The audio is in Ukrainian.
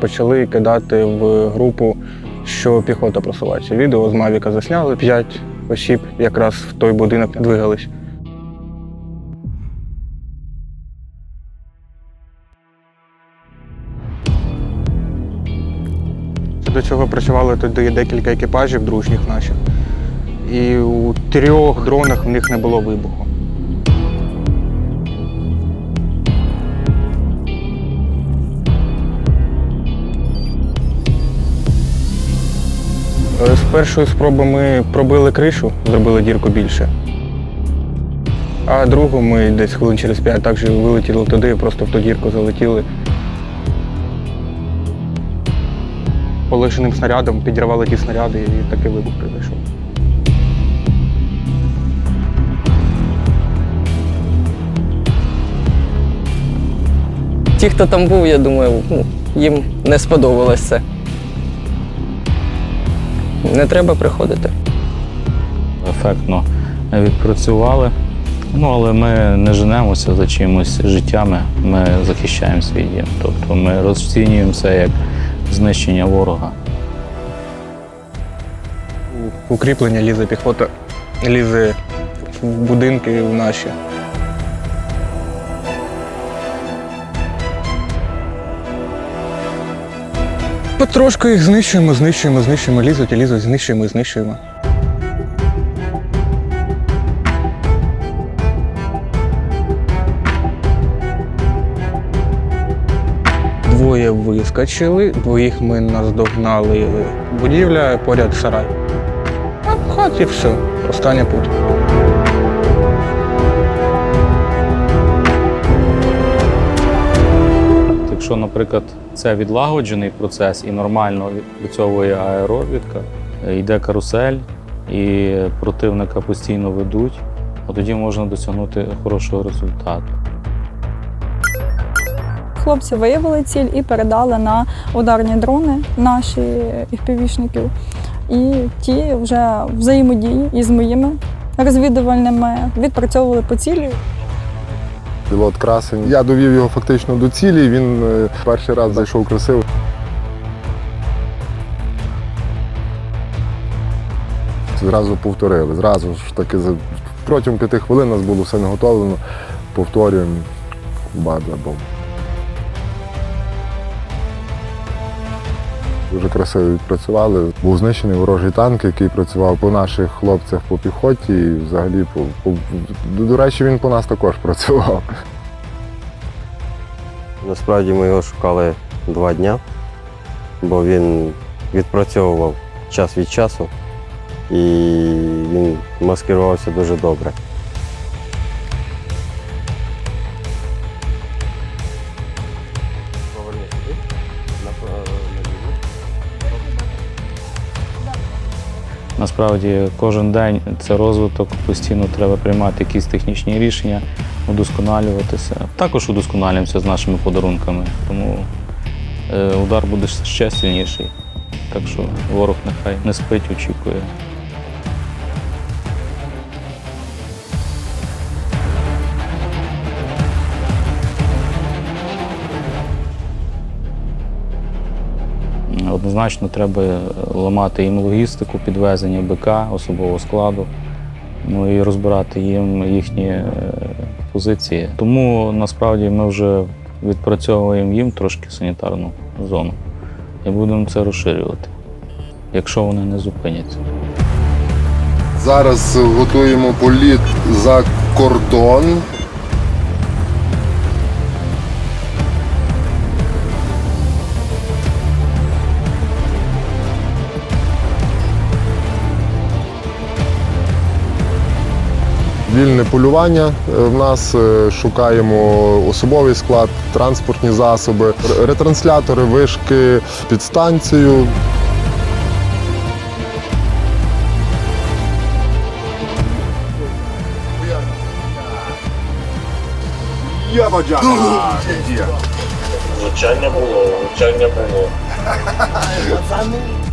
почали кидати в групу, що піхота просувається. Відео з Мавіка засняли, п'ять осіб якраз в той будинок двигались. До цього працювали тоді декілька екіпажів дружніх наших. І у трьох дронах в них не було вибуху. Першої спроби ми пробили кришу, зробили дірку більше. А другу ми десь хвилин через п'ять також вилетіли туди, просто в ту дірку залетіли. Полишеним снарядом підірвали ті снаряди і такий вибух произойшов. Ті, хто там був, я думаю, ну, їм не сподобалось це. Не треба приходити. ефектно відпрацювали. Ну, але ми не женемося за чимось життями, ми захищаємо свій дім. Тобто ми розцінюємо це як знищення ворога. Укріплення лізе піхота, лізе в будинки в наші. Потрошку їх знищуємо, знищуємо, знищуємо, лізуть і лізуть, знищуємо і знищуємо. Двоє вискочили, двоїх ми наздогнали. Будівля поряд сарай. А в хаті все. Остання путь. Якщо, наприклад, це відлагоджений процес і нормально відпрацьовує аеробіка, йде карусель і противника постійно ведуть, от тоді можна досягнути хорошого результату. Хлопці виявили ціль і передали на ударні дрони наші впівішників. І ті вже взаємодії із моїми розвідувальними відпрацьовували по цілі. Пілот красень. Я довів його фактично до цілі. Він е, перший раз зайшов красиво. Зразу повторили. Зразу ж таки протягом п'яти хвилин нас було все наготовлено. Повторюємо бадла Дуже красиво відпрацювали. Був знищений ворожий танк, який працював по наших хлопцях по піхоті. І взагалі по, по до, речі, він по нас також працював. Насправді ми його шукали два дня, бо він відпрацьовував час від часу і він маскувався дуже добре. Насправді кожен день це розвиток, постійно треба приймати якісь технічні рішення, удосконалюватися. Також удосконалюємося з нашими подарунками, тому е, удар буде ще сильніший. Так що ворог нехай не спить, очікує. Однозначно треба ламати їм логістику, підвезення БК, особового складу, ну і розбирати їм їхні е, позиції. Тому насправді ми вже відпрацьовуємо їм трошки санітарну зону і будемо це розширювати, якщо вони не зупиняться. Зараз готуємо політ за кордон. Вільне полювання е, в нас е, шукаємо особовий склад, транспортні засоби, ретранслятори, вишки, підстанцію. Влучання було, влучання було.